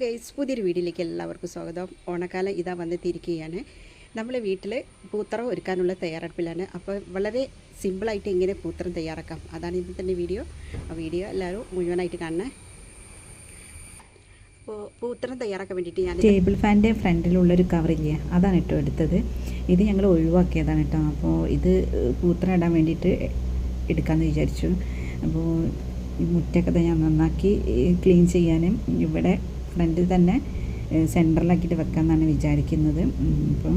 Guys പുതിയൊരു വീഡിയോയിലേക്ക് എല്ലാവർക്കും സ്വാഗതം. ഓണക്കാലം ഇതാ വന്നെത്തിയിരിക്കുകയാണ്. നമ്മൾ വീട്ടിൽ പൂത്രം ഒരുക്കാനുള്ള തയ്യാറെടുപ്പിലാണ്. അപ്പോൾ വളരെ സിമ്പിളായിട്ട് എങ്ങനെ പൂത്രം തയ്യാറാക്കാം. അതാണ് ഇന്ന് തന്നെ വീഡിയോ. ആ വീഡിയോ എല്ലാവരും മുഴുവനായിട്ട് കാണണേ. അപ്പോൾ പൂത്രം തയ്യാറാക്കാൻ വേണ്ടിയിട്ട് ഞാൻ ടേബിൾ ഫാനിന്റെ ഫ്രണ്ടിലുള്ളൊരു കവറില്ലേ അതാണ് കേട്ടോ എടുത്തത്. ഇത് ഞങ്ങൾ ഒഴിവാക്കിയതാണ് കേട്ടോ. അപ്പോൾ ഇത് പൂത്രം ഇടാൻ വേണ്ടിയിട്ട് എടുക്കാമെന്ന് വിചാരിച്ചു. അപ്പോൾ മുറ്റൊക്കെ ഞാൻ നന്നാക്കി ക്ലീൻ ചെയ്യാനും ഇവിടെ ഫ്രണ്ടിൽ തന്നെ സെന്ററിലാക്കിയിട്ട് വെക്കാമെന്നാണ് വിചാരിക്കുന്നത്. അപ്പം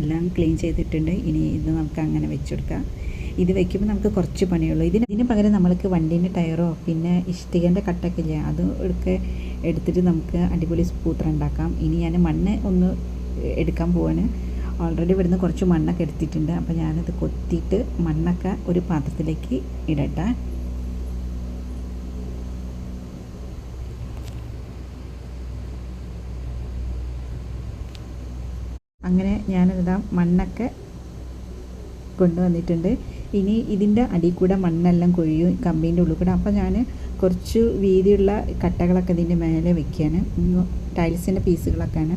എല്ലാം ക്ലീൻ ചെയ്തിട്ടുണ്ട്. ഇനി ഇത് നമുക്ക് അങ്ങനെ വെച്ചെടുക്കാം. ഇത് വെക്കുമ്പോൾ നമുക്ക് കുറച്ച് പണിയുള്ളൂ. ഇതിന് ഇതിന് പകരം നമ്മൾക്ക് വണ്ടീന്റെ ടയറോ പിന്നെ ഇഷ്ടികന്റെ കട്ടൊക്കെ ഇല്ലേ അത് ഒക്കെ എടുത്തിട്ട് നമുക്ക് അടിപൊളി സ്പൂത്ര ഉണ്ടാക്കാം. ഇനി ഞാൻ മണ്ണ് ഒന്ന് എടുക്കാൻ പോവാണ്. ഓൾറെഡി ഇവിടുന്ന് കുറച്ച് മണ്ണൊക്കെ എടുത്തിട്ടുണ്ട്. അപ്പോൾ ഞാനത് കൊത്തിയിട്ട് മണ്ണൊക്കെ ഒരു പാത്രത്തിലേക്ക് ഇടട്ടെ. അങ്ങനെ ഞാനിതാ മണ്ണൊക്കെ കൊണ്ടുവന്നിട്ടുണ്ട്. ഇനി ഇതിന്റെ അടിയിൽ കൂടെ മണ്ണെല്ലാം കൊഴിയും കമ്പീന്റെ ഉള്ളിൽ കൂടെ. അപ്പോൾ ഞാൻ കുറച്ച് വീതിയുള്ള കട്ടകളൊക്കെ ഇതിന്റെ മേലെ വെക്കുകയാണ്. ടൈൽസിന്റെ പീസുകളൊക്കെയാണ്.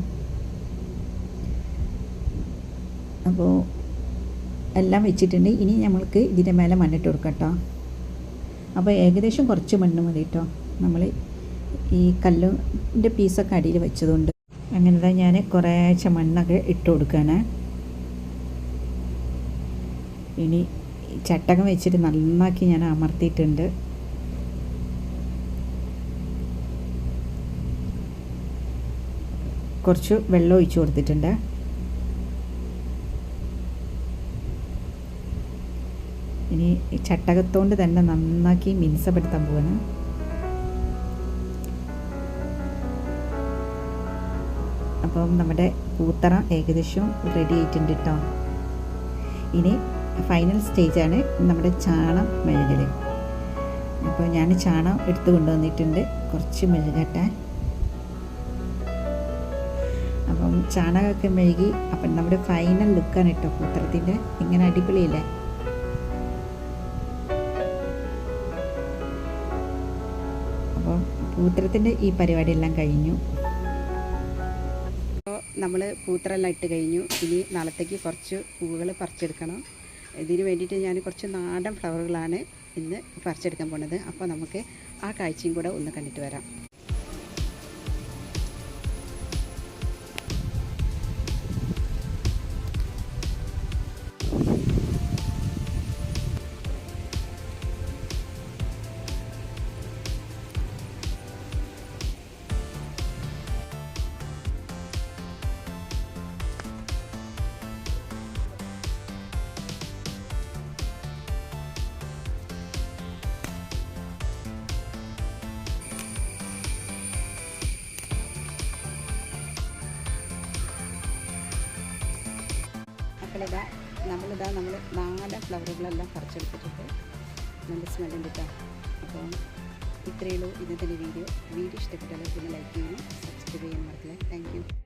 അപ്പോൾ എല്ലാം വെച്ചിട്ടുണ്ട്. ഇനി നമ്മൾക്ക് ഇതിന്റെ മേലെ മണ്ണിട്ട് കൊടുക്കാം കേട്ടോ. അപ്പോൾ ഏകദേശം കുറച്ച് മണ്ണ് മതി കേട്ടോ. നമ്മൾ ഈ കല്ലിന്റെ പീസൊക്കെ അടിയിൽ വെച്ചതുകൊണ്ട്. അങ്ങനെ തന്നെ ഞാൻ കുറേശ്ശെ മണ്ണൊക്കെ ഇട്ട് കൊടുക്കാനാണ് ഇനി ചട്ടകം വെച്ചിട്ട് നന്നാക്കി ഞാൻ അമർത്തിയിട്ടുണ്ട്. കുറച്ച് വെള്ളം ഒഴിച്ചു കൊടുത്തിട്ടുണ്ട്. ഇനി ചട്ടകത്തോണ്ട് തന്നെ നന്നാക്കി മിനുസപ്പെടുത്താൻ പോവാണ്. അപ്പം നമ്മുടെ പൂത്തറ ഏകദേശം റെഡി ആയിട്ടുണ്ട് കേട്ടോ ഇനി ഫൈനൽ സ്റ്റേജാണ് നമ്മുടെ ചാണം മെഴുകൽ അപ്പോൾ ഞാൻ ചാണം എടുത്ത് കൊണ്ടുവന്നിട്ടുണ്ട്. കുറച്ച് മെഴുകട്ടെ അപ്പം ചാണകമൊക്കെ മെഴുകി അപ്പം നമ്മുടെ ഫൈനൽ ലുക്കാണ് കേട്ടോ പൂത്തറത്തിന്റെ ഇങ്ങനെ അടിപൊളിയില്ലേ? അപ്പം പൂത്തരത്തിന്റെ ഈ പരിപാടിയെല്ലാം കഴിഞ്ഞു. നമ്മൾ പൂത്തറെല്ലാം ഇട്ട് കഴിഞ്ഞു. ഇനി നാളത്തേക്ക് കുറച്ച് പൂവുകൾ പറിച്ചെടുക്കണം. ഇതിന് വേണ്ടിയിട്ട് ഞാൻ കുറച്ച് നാടൻ ഫ്ലവറുകളാണ് ഇന്ന് പറിച്ചെടുക്കാൻ പോണത്. അപ്പോൾ നമുക്ക് ആ കാഴ്ചയും കൂടെ ഒന്ന് കണ്ടിട്ട് വരാം. ഇതാ നമ്മളിതാ നമ്മൾ നാല് ഫ്ലവറുകളെല്ലാം പറിച്ചെടുത്തിട്ടുണ്ട്. നല്ല സ്മെല്ലുണ്ട് കേട്ടോ അപ്പോൾ ഇത്രയേ ഉള്ളൂ ഇന്നത്തെ വീഡിയോ. വീഡിയോ ഇഷ്ടപ്പെട്ടാൽ പിന്നെ ലൈക്ക് ചെയ്യണം സബ്സ്ക്രൈബ് ചെയ്യാൻ മറക്കില്ല. താങ്ക്